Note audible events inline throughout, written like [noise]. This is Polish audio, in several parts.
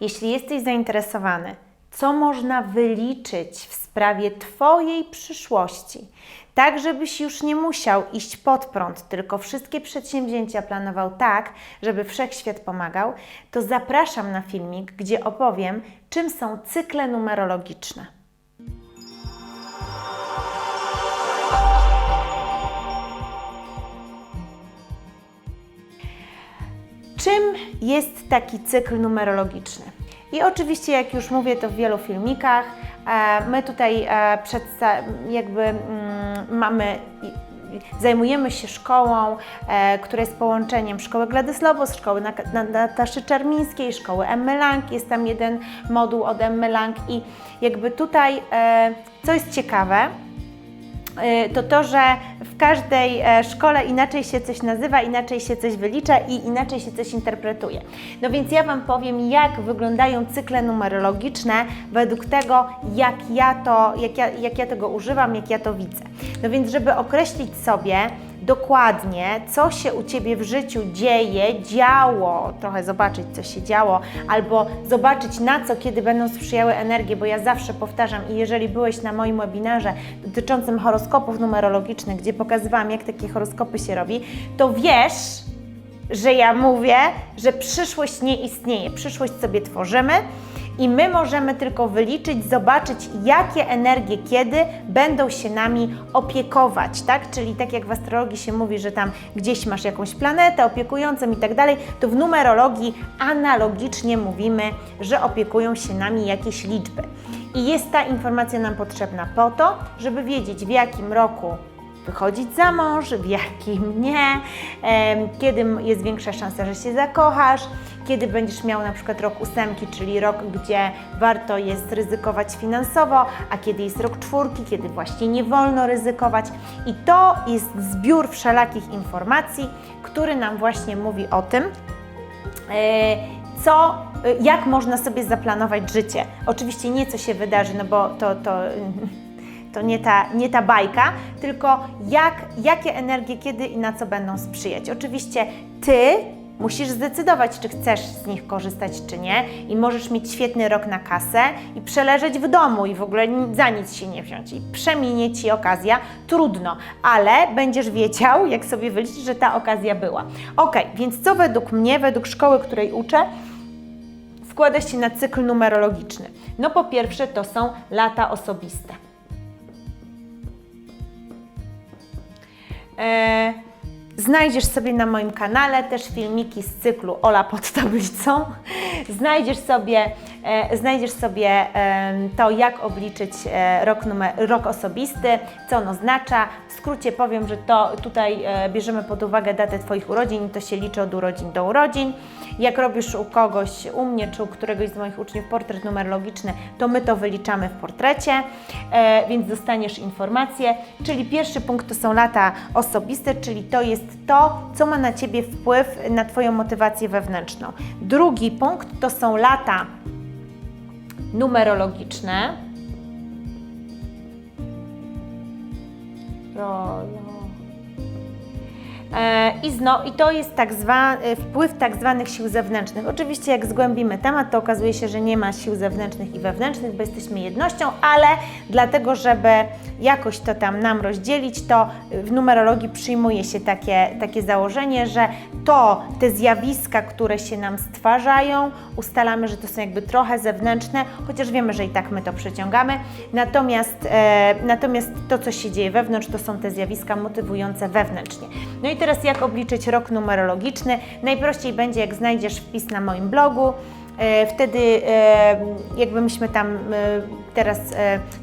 Jeśli jesteś zainteresowany, co można wyliczyć w sprawie Twojej przyszłości, tak żebyś już nie musiał iść pod prąd, tylko wszystkie przedsięwzięcia planował tak, żeby wszechświat pomagał, to zapraszam na filmik, gdzie opowiem, czym są cykle numerologiczne. Czym jest taki cykl numerologiczny? I oczywiście, jak już mówię to w wielu filmikach, e, my tutaj e, jakby mm, mamy, zajmujemy się szkołą, e, która jest połączeniem szkoły Gladys Lobos, szkoły Nataszy Czarmińskiej, szkoły Emmy Lang. Jest tam jeden moduł od Emmy Lang i jakby tutaj, co jest ciekawe, to to, że w każdej e, szkole inaczej się coś nazywa, inaczej się coś wylicza i inaczej się coś interpretuje. No więc ja Wam powiem, jak wyglądają cykle numerologiczne według tego, jak ja, to, jak ja, jak ja tego używam, jak ja to widzę. No więc, żeby określić sobie dokładnie, co się u Ciebie w życiu dzieje, działo, trochę zobaczyć, co się działo, albo zobaczyć na co, kiedy będą sprzyjały energie, bo ja zawsze powtarzam i jeżeli byłeś na moim webinarze dotyczącym horoskopów numerologicznych, gdzie pokazywałam, jak takie horoskopy się robi, to wiesz, że ja mówię, że przyszłość nie istnieje. Przyszłość sobie tworzymy i my możemy tylko wyliczyć, zobaczyć, jakie energie kiedy będą się nami opiekować, tak? Czyli tak jak w astrologii się mówi, że tam gdzieś masz jakąś planetę opiekującą i tak dalej, to w numerologii analogicznie mówimy, że opiekują się nami jakieś liczby. I jest ta informacja nam potrzebna po to, żeby wiedzieć, w jakim roku wychodzić za mąż, w jakim nie, kiedy jest większa szansa, że się zakochasz, kiedy będziesz miał na przykład rok ósemki, czyli rok, gdzie warto jest ryzykować finansowo, a kiedy jest rok czwórki, kiedy właśnie nie wolno ryzykować. I to jest zbiór wszelakich informacji, który nam właśnie mówi o tym, e, co, e, jak można sobie zaplanować życie. Oczywiście nie co się wydarzy, no bo to, to, [laughs] to nie, ta, nie ta bajka, tylko jak, jakie energie kiedy i na co będą sprzyjać. Oczywiście Ty musisz zdecydować, czy chcesz z nich korzystać, czy nie i możesz mieć świetny rok na kasę i przeleżeć w domu i w ogóle za nic się nie wziąć i przeminie Ci okazja, trudno, ale będziesz wiedział, jak sobie wyliczyć, że ta okazja była. Ok, więc co według mnie, według szkoły, której uczę, składa się na cykl numerologiczny? No po pierwsze to są lata osobiste. E, Znajdziesz sobie na moim kanale też filmiki z cyklu Ola pod tablicą. Znajdziesz sobie, e, znajdziesz sobie em, to, jak obliczyć e, rok, numer, rok osobisty, co on oznacza. W skrócie powiem, że to tutaj e, bierzemy pod uwagę datę Twoich urodzin i to się liczy od urodzin do urodzin. Jak robisz u kogoś, u mnie czy u któregoś z moich uczniów portret numerologiczny, to my to wyliczamy w portrecie, e, więc dostaniesz informacje. Czyli pierwszy punkt to są lata osobiste, czyli to jest to, co ma na Ciebie wpływ na Twoją motywację wewnętrzną. Drugi punkt to są lata numerologiczne. Rolo. E, I, zno, I to jest tak zwa, e, wpływ tak zwanych sił zewnętrznych. Oczywiście jak zgłębimy temat, to okazuje się, że nie ma sił zewnętrznych i wewnętrznych, bo jesteśmy jednością, ale dlatego, żeby jakoś to tam nam rozdzielić, to w numerologii przyjmuje się takie, takie założenie, że to te zjawiska, które się nam stwarzają, ustalamy, że to są jakby trochę zewnętrzne, chociaż wiemy, że i tak my to przyciągamy. Natomiast, e, natomiast to, co się dzieje wewnątrz, to są te zjawiska motywujące wewnętrznie. No i teraz jak obliczyć rok numerologiczny? Najprościej będzie, jak znajdziesz wpis na moim blogu. E, Wtedy e, jakby myśmy tam e, teraz,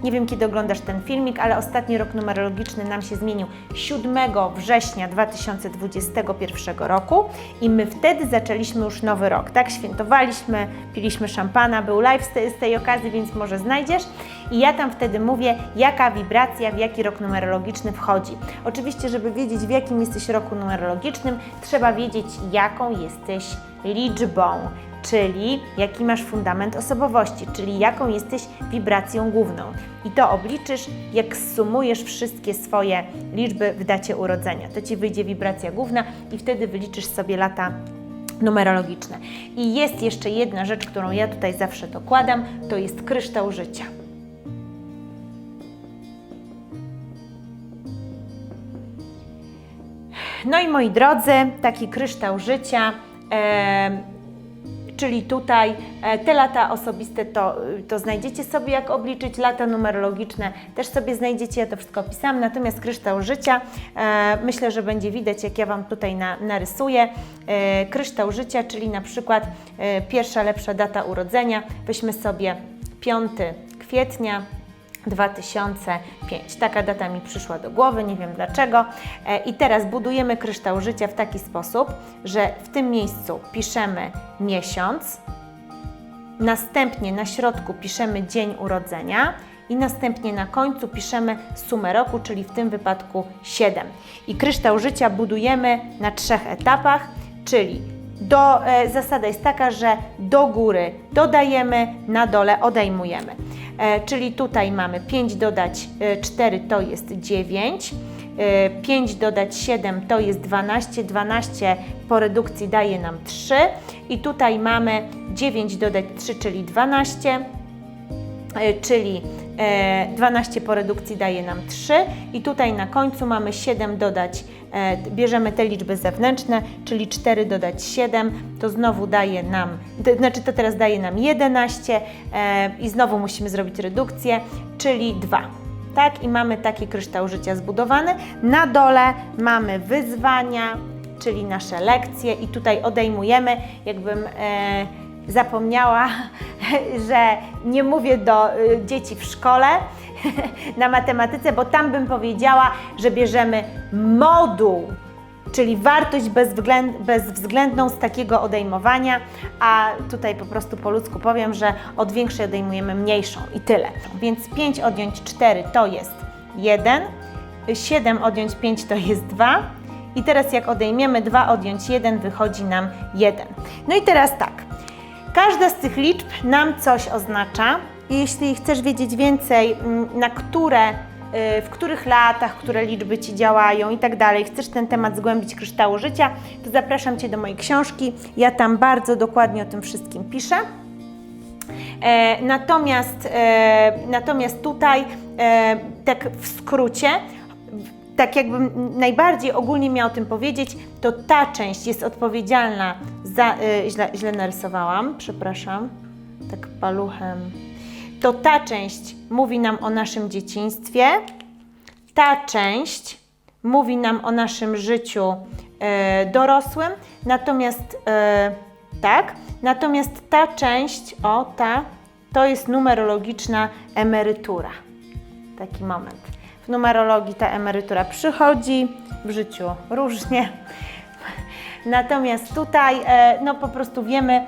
nie wiem kiedy oglądasz ten filmik, ale ostatni rok numerologiczny nam się zmienił 7 września 2021 roku i my wtedy zaczęliśmy już nowy rok, tak? Świętowaliśmy, piliśmy szampana, był live z tej okazji, więc może znajdziesz. I ja tam wtedy mówię, jaka wibracja w jaki rok numerologiczny wchodzi. Oczywiście, żeby wiedzieć w jakim jesteś roku numerologicznym, trzeba wiedzieć jaką jesteś liczbą czyli jaki masz fundament osobowości, czyli jaką jesteś wibracją główną. I to obliczysz, jak sumujesz wszystkie swoje liczby w dacie urodzenia. To Ci wyjdzie wibracja główna i wtedy wyliczysz sobie lata numerologiczne. I jest jeszcze jedna rzecz, którą ja tutaj zawsze dokładam, to jest kryształ życia. No i moi drodzy, taki kryształ życia, czyli tutaj e, te lata osobiste to, to znajdziecie sobie jak obliczyć, lata numerologiczne też sobie znajdziecie, ja to wszystko opisałam, natomiast kryształ życia, e, myślę, że będzie widać jak ja Wam tutaj na, narysuję, e, kryształ życia, czyli na przykład pierwsza lepsza data urodzenia, weźmy sobie 5 kwietnia, 2005. Taka data mi przyszła do głowy, nie wiem dlaczego. E, I teraz budujemy kryształ życia w taki sposób, że w tym miejscu piszemy miesiąc, następnie na środku piszemy dzień urodzenia i następnie na końcu piszemy sumę roku, czyli w tym wypadku 7. I kryształ życia budujemy na trzech etapach, czyli do, e, zasada jest taka, że do góry dodajemy, na dole odejmujemy. E, czyli tutaj mamy 5 dodać e, 4 to jest 9, e, 5 dodać 7 to jest 12, 12 po redukcji daje nam 3 i tutaj mamy 9 dodać 3, czyli 12, e, czyli e, 12 po redukcji daje nam 3 i tutaj na końcu mamy 7 dodać, e, bierzemy te liczby zewnętrzne, czyli 4 dodać 7, to znowu daje nam, to znaczy to teraz daje nam 11 e, i znowu musimy zrobić redukcję, czyli 2. Tak, i mamy taki kryształ życia zbudowany. Na dole mamy wyzwania, czyli nasze lekcje i tutaj odejmujemy, jakbym e, zapomniała, [laughs] że nie mówię do y, dzieci w szkole [laughs] na matematyce, bo tam bym powiedziała, że bierzemy moduł, czyli wartość bezwzględ, bezwzględną z takiego odejmowania, a tutaj po prostu po ludzku powiem, że od większej odejmujemy mniejszą i tyle. Więc 5 odjąć 4 to jest 1, 7 odjąć 5 to jest 2 i teraz jak odejmiemy 2 odjąć 1 wychodzi nam 1. No i teraz tak, Każda z tych liczb nam coś oznacza. Jeśli chcesz wiedzieć więcej, mm, na które, y, w których latach, które liczby Ci działają i tak dalej, chcesz ten temat zgłębić kryształu życia, to zapraszam Cię do mojej książki. Ja tam bardzo dokładnie o tym wszystkim piszę. E, natomiast, e, natomiast tutaj, e, tak w skrócie, tak jakbym najbardziej ogólnie miała o tym powiedzieć, to ta część jest odpowiedzialna za. Y, źle, źle narysowałam, przepraszam, tak paluchem. To ta część mówi nam o naszym dzieciństwie, ta część mówi nam o naszym życiu e, dorosłym, natomiast e, tak, natomiast ta część, o ta, to jest numerologiczna emerytura. Taki moment. Numerologii ta emerytura przychodzi, w życiu różnie. Natomiast tutaj e, no po prostu wiemy,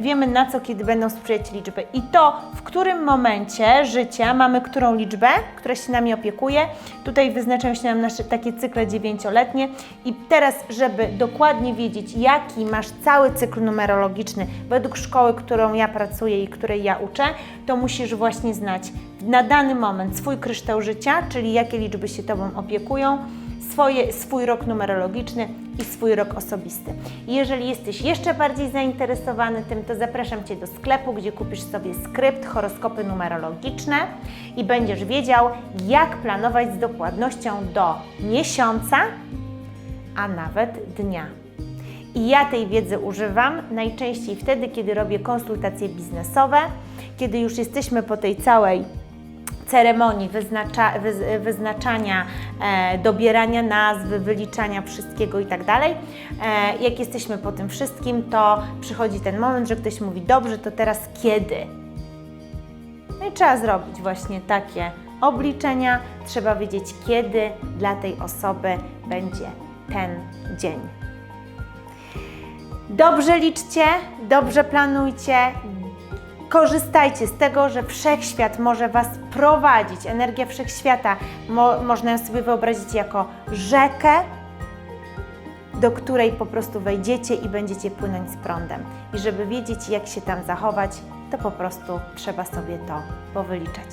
wiemy na co, kiedy będą sprzyjać liczby. I to, w którym momencie życia mamy którą liczbę, która się nami opiekuje. Tutaj wyznaczają się nam nasze takie cykle dziewięcioletnie. I teraz, żeby dokładnie wiedzieć, jaki masz cały cykl numerologiczny według szkoły, którą ja pracuję i której ja uczę, to musisz właśnie znać na dany moment swój kryształ życia, czyli jakie liczby się Tobą opiekują, swoje, swój rok numerologiczny i swój rok osobisty. Jeżeli jesteś jeszcze bardziej zainteresowany tym, to zapraszam Cię do sklepu, gdzie kupisz sobie skrypt, horoskopy numerologiczne i będziesz wiedział, jak planować z dokładnością do miesiąca, a nawet dnia. I ja tej wiedzy używam najczęściej wtedy, kiedy robię konsultacje biznesowe, kiedy już jesteśmy po tej całej ceremonii wyznacza, wyz, wyznaczania, e, dobierania nazwy, wyliczania wszystkiego i tak dalej. E, jak jesteśmy po tym wszystkim, to przychodzi ten moment, że ktoś mówi: Dobrze, to teraz kiedy? No i trzeba zrobić właśnie takie obliczenia. Trzeba wiedzieć, kiedy dla tej osoby będzie ten dzień. Dobrze liczcie, dobrze planujcie, korzystajcie z tego, że wszechświat może Was prowadzić. Energia wszechświata mo można ją sobie wyobrazić jako rzekę, do której po prostu wejdziecie i będziecie płynąć z prądem. I żeby wiedzieć, jak się tam zachować, to po prostu trzeba sobie to powyliczać.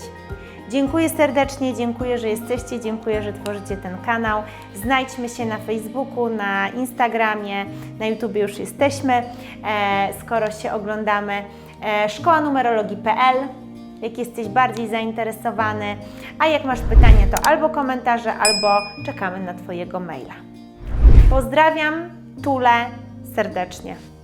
Dziękuję serdecznie, dziękuję, że jesteście, dziękuję, że tworzycie ten kanał. Znajdźmy się na Facebooku, na Instagramie, na YouTube już jesteśmy, e, skoro się oglądamy. E, szkoła numerologii.pl jak jesteś bardziej zainteresowany, a jak masz pytania, to albo komentarze, albo czekamy na Twojego maila. Pozdrawiam, Tule serdecznie.